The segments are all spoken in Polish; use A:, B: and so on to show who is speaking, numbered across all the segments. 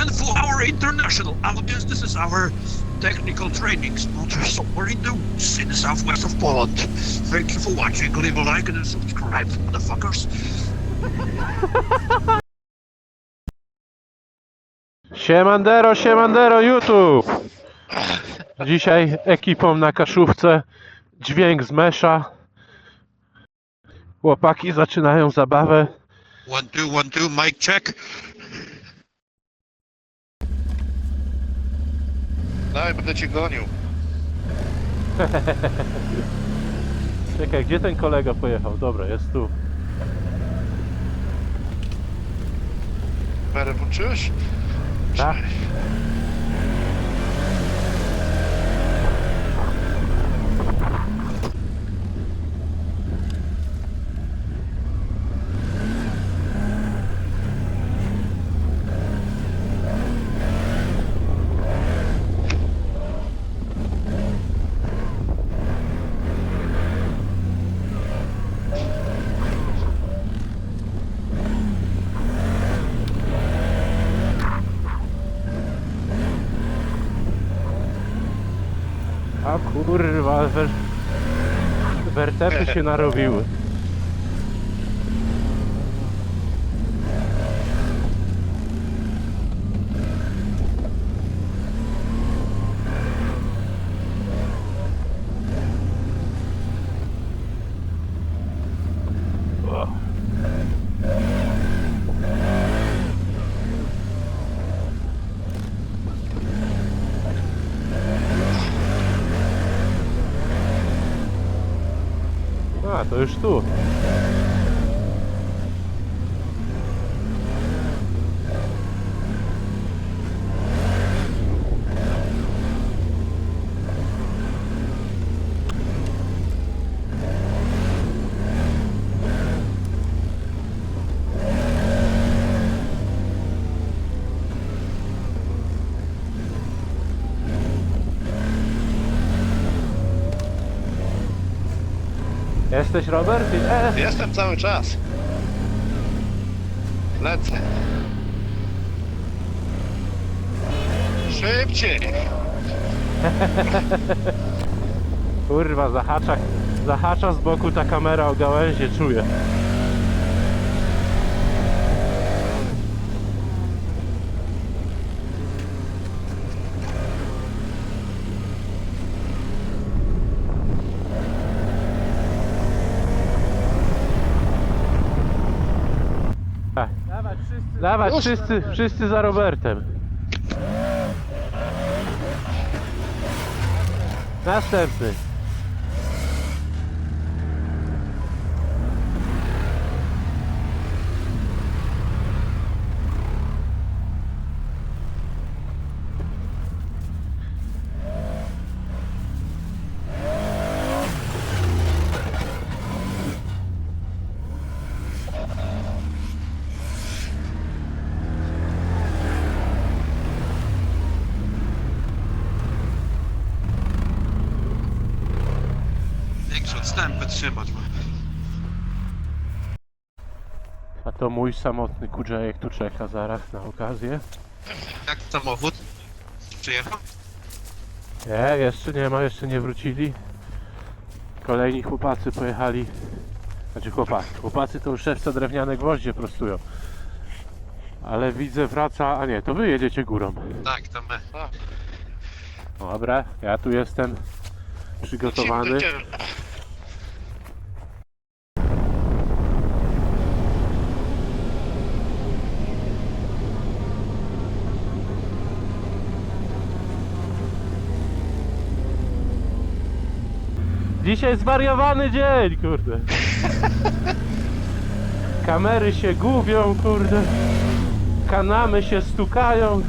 A: And for our international audience, this is our technical training sponsor somewhere in the woods in the southwest of Poland. Thank you for watching. Leave a like and subscribe, motherfuckers.
B: Siemandero, siemandero YouTube! Dzisiaj ekipą na kaszówce, dźwięk z mesza. Chłopaki zaczynają zabawę.
A: One, two, one, two, mic check.
C: Daj, będę cię gonił.
B: Czekaj, gdzie ten kolega pojechał? Dobra, jest tu.
C: Kamerę włączyłeś?
B: Tak? A kurwa, wer... wertepy się narobiły. O. A, to już Jesteś Robert? E,
C: Jestem cały czas. Lecę. Szybciej!
B: kurwa, zahacza, zahacza z boku ta kamera o gałęzie, czuję. Tak. Dawać
C: Już?
B: wszyscy, wszyscy za Robertem. Następny.
A: Większy odstęp trzymać. bo-
B: A to mój samotny kudżejek tu czeka zaraz na okazję.
A: Jak samochód? Przyjechał?
B: Nie, jeszcze nie ma, jeszcze nie wrócili. Kolejni chłopacy pojechali. Znaczy chłopacy. Chłopacy to już szewca drewniane gwoździe prostują. Ale widzę wraca, a nie, to wy jedziecie górą.
A: Tak, to my.
B: Dobra, ja tu jestem przygotowany. Dzisiaj zwariowany dzień, kurde. Kamery się gubią, kurde. Kanamy się stukają.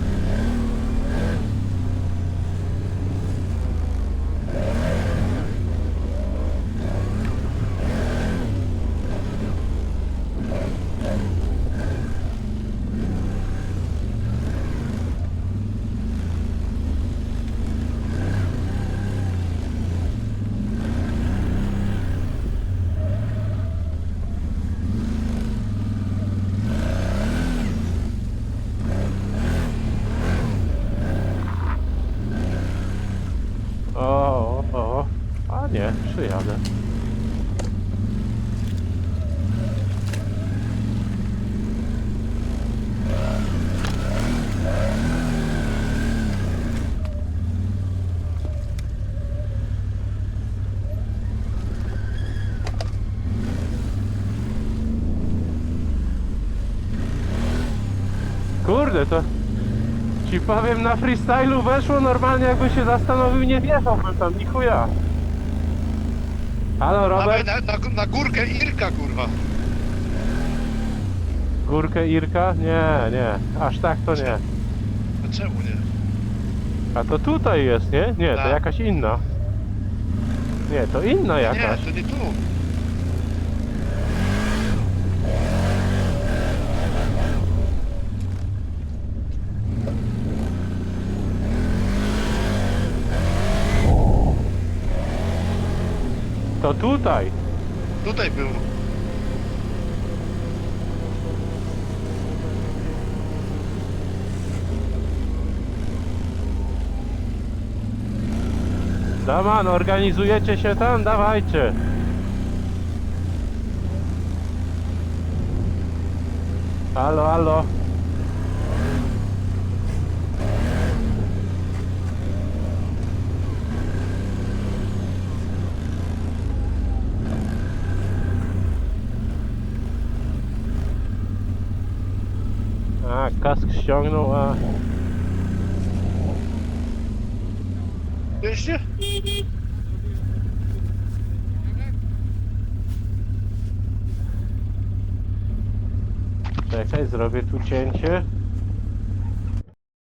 B: wyjadę. Kurde, to ci powiem, na freestylu weszło normalnie, jakbym się zastanowił, nie wjechałbym tam, ni chuja. Halo Robert,
C: na, na, na górkę Irka, kurwa.
B: górkę Irka? Nie, nie, aż tak to nie.
C: A czemu nie?
B: A to tutaj jest, nie? Nie, to
C: Tak.
B: jakaś inna. Nie, to inna jakaś.
C: Nie, to nie tu.
B: To tutaj.
C: Tutaj był.
B: Daman, organizujecie się tam? Dawajcie. Halo, halo. A, kask ściągnął, a...
C: Wiecie?
B: Czekaj, zrobię tu cięcie.